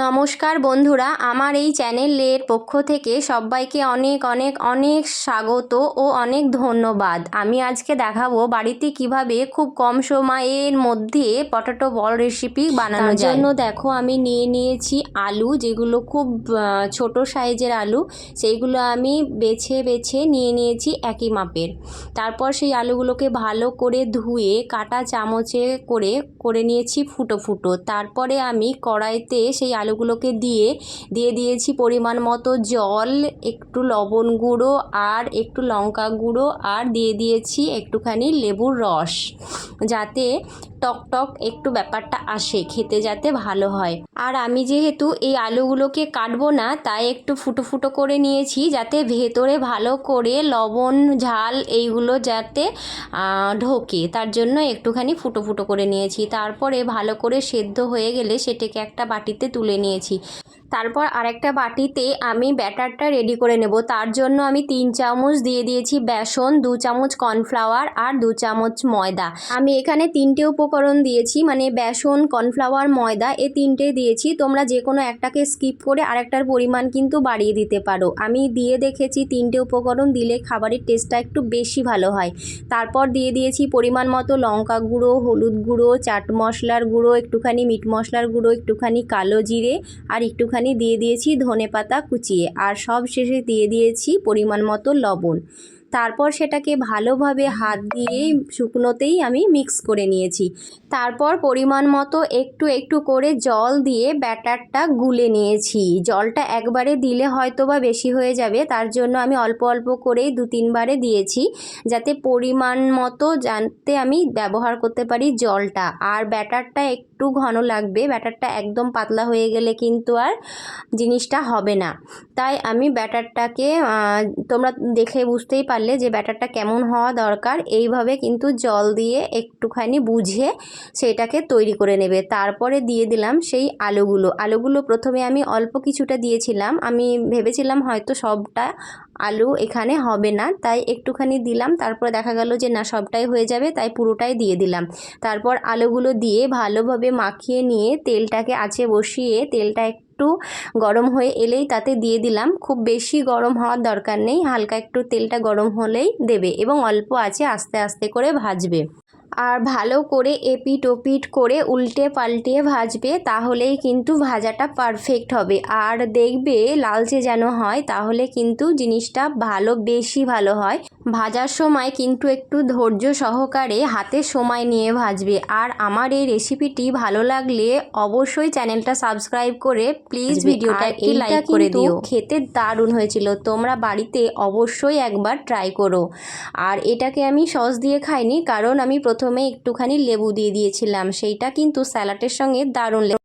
নমস্কার বন্ধুরা আমার এই চ্যানেলের পক্ষ থেকে সবাইকে অনেক অনেক অনেক স্বাগত ও অনেক ধন্যবাদ। আমি আজকে দেখাবো বাড়িতে কীভাবে খুব কম সময়ের মধ্যে পটেটো বল রেসিপি বানানোর জন্য দেখো আমি নিয়ে নিয়েছি আলু যেগুলো খুব ছোট সাইজের আলু সেইগুলো আমি বেছে বেছে নিয়ে নিয়েছি একই মাপের। তারপর সেই আলুগুলোকে ভালো করে ধুয়ে কাটা চামচে করে করে নিয়েছি ফুটো ফুটো। তারপরে আমি কড়াইতে সেই আলুগুলোকে দিয়ে দিয়ে দিয়েছি পরিমাণ মতো জল, একটু লবণ গুঁড়ো আর একটু লঙ্কা গুঁড়ো আর দিয়ে দিয়েছি একটুখানি লেবুর রস যাতে টক টক একটু ব্যাপারটা আসে, খেতে যাতে ভালো হয়। আর আমি যেহেতু এই আলুগুলোকে কাটবো না, তাই একটু ফুটো ফুটো করে নিয়েছি যাতে ভেতরে ভালো করে লবণ, ঝাল এইগুলো যাতে ঢোকে। তার জন্য একটুখানি ফুটো ফুটো করে নিয়েছি। তারপরে ভালো করে সেদ্ধ হয়ে গেলে সেটাকে একটা বাটিতে তুলে নিয়েছি। তারপর আরেকটা বাটিতে আমি ব্যাটারটা রেডি করে নেব। তার জন্য আমি তিন চামচ দিয়ে দিয়েছি বেসন, দু চামচ কর্নফ্লাওয়ার আর দু চামচ ময়দা। আমি এখানে তিনটে উপকরণ দিয়েছি মানে বেসন, কর্নফ্লাওয়ার, ময়দা, এ তিনটে দিয়েছি। তোমরা যে কোনো একটাকে স্কিপ করে আরেকটার পরিমাণ কিন্তু বাড়িয়ে দিতে পারো। আমি দিয়ে দেখেছি তিনটে উপকরণ দিলে খাবারের টেস্টটা একটু বেশি ভালো হয়। তারপর দিয়ে দিয়েছি পরিমাণ মতো লঙ্কা গুঁড়ো, হলুদ গুঁড়ো, চাট মশলার গুঁড়ো, একটুখানি মিট মশলার গুঁড়ো, একটুখানি কালো জিরে আর একটুখানি দিয়ে দিয়েছি ধনে পাতা কুচিয়ে আর সব শেষে দিয়ে দিয়েছি পরিমাণ মতো লবণ। তারপর সেটাকে ভালোভাবে হাত দিয়ে শুকনোতেই আমি মিক্স করে নিয়েছি। তারপর পরিমাণ মতো একটু একটু করে জল দিয়ে ব্যাটারটা গুলে নিয়েছি। জলটা একবারে দিলে হয়তো বা বেশি হয়ে যাবে, তার জন্য আমি অল্প অল্প করেই দু তিনবারে দিয়েছি, যাতে পরিমাণ মতো জানতে আমি ব্যবহার করতে পারি জলটা। আর ব্যাটারটা একটু ঘন লাগবে, ব্যাটারটা একদম পাতলা হয়ে গেলে কিন্তু আর জিনিসটা হবে না। তাই আমি ব্যাটারটাকে তোমরা দেখে বুঝতেই পারলে যে ব্যাটারটা কেমন হওয়া দরকার, এইভাবে কিন্তু জল দিয়ে একটুখানি বুঝে সেটাকে তৈরি করে নেবে। তারপরে দিয়ে দিলাম সেই আলুগুলো। আলুগুলো প্রথমে আমি অল্প কিছুটা দিয়েছিলাম। আমি ভেবেছিলাম হয়তো সবটা আলু এখানে হবে না, তাই একটুখানি দিলাম। তারপরে দেখা গেল যে না, সবটাই হয়ে যাবে, তাই পুরোটাই দিয়ে দিলাম। তারপর আলুগুলো দিয়ে ভালোভাবে মাখিয়ে নিয়ে তেলটাকে আছে বসিয়ে তেলটা একটু গরম হয়ে এলেই তাতে দিয়ে দিলাম। খুব বেশি গরম হওয়ার দরকার নেই, হালকা একটু তেলটা গরম হলেই দেবে এবং অল্প আছে আস্তে আস্তে করে ভাজবে। আর ভালো করে এপিট ওপিট করে উল্টে পাল্টে ভাজবে তাহলেই কিন্তু ভাজাটা পারফেক্ট হবে। আর দেখবে লালচে যেন হয় তাহলে কিন্তু জিনিসটা ভালো বেশি ভালো হয়। ভাজার সময় কিন্তু একটু ধৈর্য সহকারে হাতে সময় নিয়ে ভাজবে। আর আমার এই রেসিপিটি ভালো লাগলে অবশ্যই চ্যানেলটা সাবস্ক্রাইব করে প্লিজ ভিডিওটা একটি লাইক করে দিও। খেতে দারুণ হয়েছিল তোমরা বাড়িতে অবশ্যই একবার ট্রাই করো। আর এটাকে আমি সস দিয়ে খাইনি কারণ আমি প্রথমে একটুখানি লেবু দিয়ে দিয়েছিলাম। সেইটা কিন্তু স্যালাডের সঙ্গে দারুণ